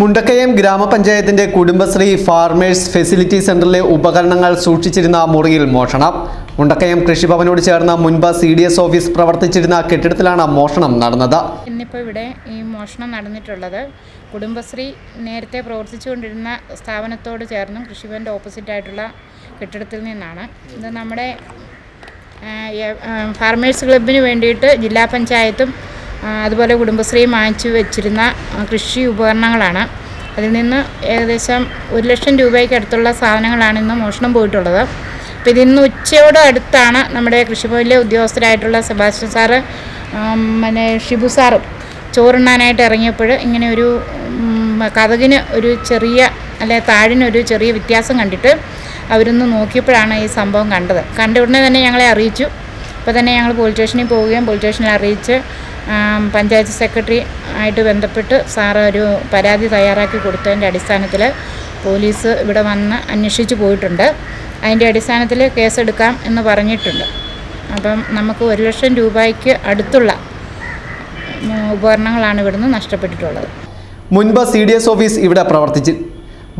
മുണ്ടക്കയം ഗ്രാമപഞ്ചായത്തിന്റെ Kudumbashree farmers facility സെന്ററിലെ ഉപകരണങ്ങൾ സൂക്ഷിച്ചിരുന്ന മുറിയിൽ മോഷണം. മുണ്ടക്കയം കൃഷിഭവനോട് ചേർന്ന മുൻപ് സി ഡി എസ് ഓഫീസ് പ്രവർത്തിച്ചിരുന്ന കെട്ടിടത്തിലാണ് മോഷണം നടന്നത്. ഇന്നിപ്പോൾ ഇവിടെ ഈ മോഷണം നടന്നിട്ടുള്ളത്. കുടുംബശ്രീ നേരത്തെ പ്രവർത്തിച്ചുകൊണ്ടിരുന്ന സ്ഥാപനത്തോട് ചേർന്നും കൃഷിഭവന്റെ ഓപ്പോസിറ്റ് ആയിട്ടുള്ള കെട്ടിടത്തിൽ നിന്നാണ്. ഇത് നമ്മുടെ ഫാർമേഴ്സ് ക്ലബിന് വേണ്ടിയിട്ട് ജില്ലാ പഞ്ചായത്തും അതുപോലെ കുടുംബശ്രീ വാങ്ങിച്ചു വെച്ചിരുന്ന കൃഷി ഉപകരണങ്ങളാണ്. അതിൽ നിന്ന് ഏകദേശം ഒരു ലക്ഷം രൂപയ്ക്ക് അടുത്തുള്ള സാധനങ്ങളാണ് ഇന്ന് മോഷണം പോയിട്ടുള്ളത്. അപ്പോൾ ഇതിന്ന് ഉച്ചയോട് അടുത്താണ് നമ്മുടെ കൃഷിഭവനിലെ ഉദ്യോഗസ്ഥരായിട്ടുള്ള സെബാസ്റ്റ്യൻ സാറ് പിന്നെ ഷിബു സാറും ചോറുണ്ണാനായിട്ട് ഇറങ്ങിയപ്പോൾ ഇങ്ങനെ ഒരു കഥകിന് ഒരു ചെറിയ അല്ലെ താഴിനൊരു ചെറിയ വ്യത്യാസം കണ്ടിട്ട് അവരൊന്ന് നോക്കിയപ്പോഴാണ് ഈ സംഭവം കണ്ടത്. കണ്ട ഉടനെ തന്നെ ഞങ്ങളെ അറിയിച്ചു. അപ്പോൾ തന്നെ ഞങ്ങൾ പോലീസ് സ്റ്റേഷനിൽ പോവുകയും പോലീസ് സ്റ്റേഷനിൽ അറിയിച്ച് പഞ്ചായത്ത് സെക്രട്ടറി ആയിട്ട് ബന്ധപ്പെട്ട് സാറ് ഒരു പരാതി തയ്യാറാക്കി കൊടുത്തതിന്റെ അടിസ്ഥാനത്തിൽ പോലീസ് ഇവിടെ വന്ന് അന്വേഷിച്ച് പോയിട്ടുണ്ട്. അതിന്റെ അടിസ്ഥാനത്തിൽ കേസെടുക്കാം എന്ന് പറഞ്ഞിട്ടുണ്ട്. അപ്പം നമുക്ക് ഒരു ലക്ഷം രൂപയ്ക്ക് അടുത്തുള്ള ഉപകരണങ്ങളാണ് ഇവിടുന്ന് നഷ്ടപ്പെട്ടിട്ടുള്ളത്. മുൻപ് സി ഡി എസ് ഓഫീസ് ഇവിടെ പ്രവർത്തിച്ചു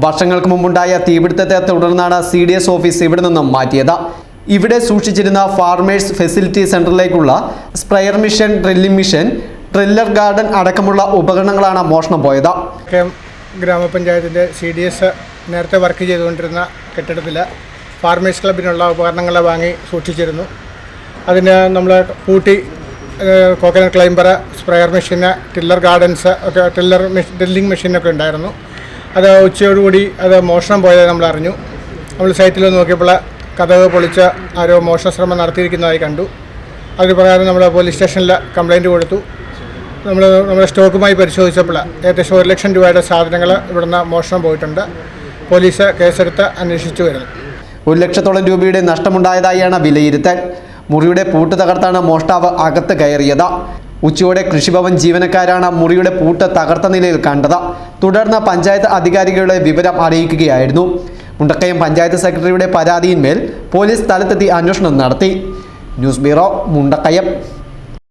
വർഷങ്ങൾക്ക് മുമ്പുണ്ടായ തീപിടുത്തത്തെ തുടർന്നാണ് സി ഡി എസ് ഓഫീസ് ഇവിടെ നിന്നും മാറ്റിയത്. ഇവിടെ സൂക്ഷിച്ചിരുന്ന farmers facility സെന്ററിലേക്കുള്ള sprayer machine drilling machine tiller garden അടക്കമുള്ള ഉപകരണങ്ങളാണ് മോഷണം പോയത്. ഗ്രാമപഞ്ചായത്തിന്റെ സി ഡി എസ് നേരത്തെ വർക്ക് ചെയ്തുകൊണ്ടിരുന്ന കെട്ടിടത്തിൽ ഫാർമേഴ്സ് ക്ലബിനുള്ള ഉപകരണങ്ങൾ വാങ്ങി സൂക്ഷിച്ചിരുന്നു. അതിന് നമ്മൾ പൂട്ടി coconut climber sprayer machine tiller gardens ഒക്കെ ടില്ലർ ഡ്രില്ലിംഗ് മെഷീനൊക്കെ ഉണ്ടായിരുന്നു. അത് ഉച്ചയോടുകൂടി അത് മോഷണം പോയത് നമ്മൾ അറിഞ്ഞു നമ്മൾ സൈറ്റിൽ നോക്കിയപ്പോൾ കഥക് പൊളിച്ച് ആരോ മോഷണ ശ്രമം നടത്തിയിരിക്കുന്നതായി കണ്ടു. അതിന് പ്രകാരം നമ്മൾ പോലീസ് സ്റ്റേഷനിൽ കംപ്ലൈന്റ് കൊടുത്തു. നമ്മൾ നമ്മുടെ സ്റ്റോക്കുമായി പരിശോധിച്ചപ്പോൾ ഏകദേശം ഒരു ലക്ഷം രൂപയുടെ സാധനങ്ങൾ ഇവിടുന്ന് മോഷണം പോയിട്ടുണ്ട്. പോലീസ് കേസെടുത്ത് അന്വേഷിച്ചു വരുന്നു. ഒരു ലക്ഷത്തോളം രൂപയുടെ നഷ്ടമുണ്ടായതായാണ് വിലയിരുത്തൽ. മുറിയുടെ പൂട്ട് തകർത്താണ് മോഷ്ടാവ് അകത്ത് കയറിയത്. ഉച്ചയോടെ കൃഷിഭവൻ ജീവനക്കാരാണ് മുറിയുടെ പൂട്ട് തകർത്ത നിലയിൽ കണ്ടത്. തുടർന്ന് പഞ്ചായത്ത് അധികാരികളുടെ വിവരം അറിയിക്കുകയായിരുന്നു. മുണ്ടക്കയം പഞ്ചായത്ത് സെക്രട്ടറിയുടെ പരാതിയിന്മേൽ പോലീസ് സ്ഥലത്തെത്തി അന്വേഷണം നടത്തി. News bureau Mundakayam.